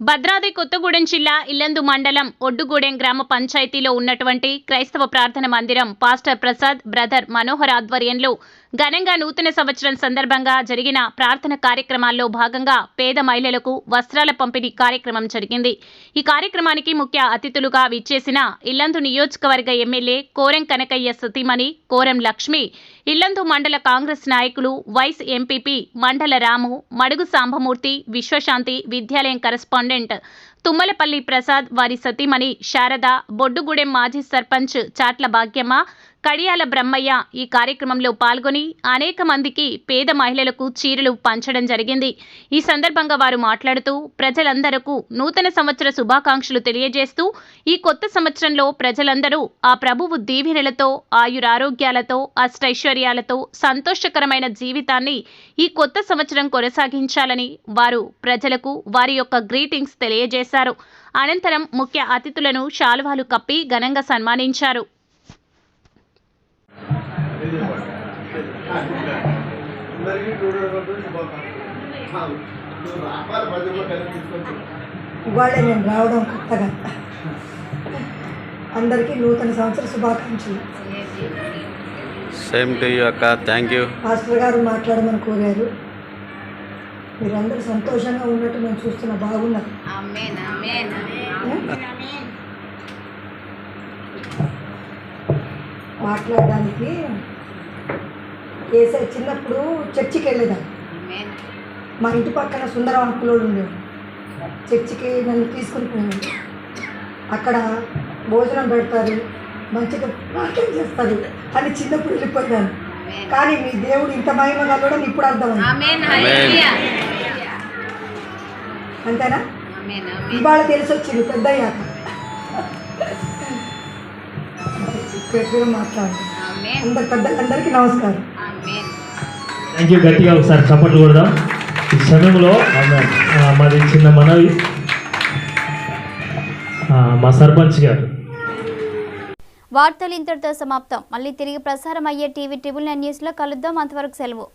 భద్రాద్రి కొత్తగూడెం జిల్లా ఇల్లందు మండలం ఒడ్డుగూడెం గ్రామ పంచాయతీలో ఉన్నటువంటి క్రైస్తవ ప్రార్థన మందిరం పాస్టర్ ప్రసాద్ బ్రదర్ మనోహర్ ఆధ్వర్యంలో ఘనంగా నూతన సంవత్సరం సందర్భంగా జరిగిన ప్రార్థన కార్యక్రమాల్లో భాగంగా పేద మహిళలకు వస్త్రాల పంపిణీ కార్యక్రమం జరిగింది. ఈ కార్యక్రమానికి ముఖ్య అతిథులుగా విచ్చేసిన ఇల్లందు నియోజకవర్గ ఎమ్మెల్యే కోరం కనకయ్య సతీమణి కోరం లక్ష్మి ఇల్లందు మండల కాంగ్రెస్ నాయకులు వైస్ ఎంపీపీ మండల రాము మడుగు సాంబమూర్తి విశ్వశాంతి విద్యాలయం కరెస్పాండెంట్ తుమ్మలపల్లి ప్రసాద్ వారి సతీమణి శారద బొడ్డుగూడెం మాజీ సర్పంచ్ చాట్ల భాగ్యమ్మ కడియాల బ్రహ్మయ్య ఈ కార్యక్రమంలో పాల్గొని అనేక మందికి పేద మహిళలకు చీరలు పంచడం జరిగింది. ఈ సందర్భంగా వారు మాట్లాడుతూ ప్రజలందరకు నూతన సంవత్సర శుభాకాంక్షలు తెలియజేస్తూ ఈ కొత్త సంవత్సరంలో ప్రజలందరూ ఆ ప్రభువు దీవెనలతో ఆయురారోగ్యాలతో అష్టైశ్వర్యాలతో సంతోషకరమైన జీవితాన్ని ఈ కొత్త సంవత్సరం కొనసాగించాలని వారు ప్రజలకు వారి యొక్క గ్రీటింగ్స్ తెలియజేశారు. అనంతరం ముఖ్య అతిథులను శాలువాలు కప్పి ఘనంగా సన్మానించారు. అందరికీ టూ రావాలి ప్రజల్లో కలిసి ఇవాళే నేను రావడం కొత్తగా. అందరికీ నూతన సంవత్సర శుభాకాంక్షలు. సేమ్ టు యూ అక్క. థ్యాంక్ యూ మాస్టర్ గారు మాట్లాడమని కోరారు. మీరందరూ సంతోషంగా ఉన్నట్టు నేను చూస్తున్నా బాగున్నారు. మాట్లాడడానికి ఏసై చిన్నప్పుడు చర్చికి వెళ్ళేదాన్ని మా ఇంటి పక్కన సుందరం అంకులోడు ఉండేవాడు. చర్చికి నన్ను తీసుకుని పోయాడు. అక్కడ భోజనం పెడతారు మంచిగా ప్రార్థన చేస్తారు అని చిన్నప్పుడు వెళ్ళిపోయాను కానీ మీ దేవుడు ఇంత మహిమ కలవడం ఇప్పుడు అర్థమైంది. అంతేనా? ఇవాళ తెలిసి వచ్చింది పెద్ద అయ్యాక మాట్లాడు. అందరు పెద్దలందరికీ నమస్కారం. థ్యాంక్ యూ గట్టిగా ఒకసారి చప్పట్లు కొడదాం. ఈ సమయంలో మాది చిన్న మనవి. మా సర్పంచ్ గారు. వార్తలు ఇంతటితో సమాప్తం. మళ్ళీ తిరిగి ప్రసారం అయ్యే టీవీ ట్రిబుల్ నైన్ న్యూస్లో కలుద్దాం. అంతవరకు సెలవు.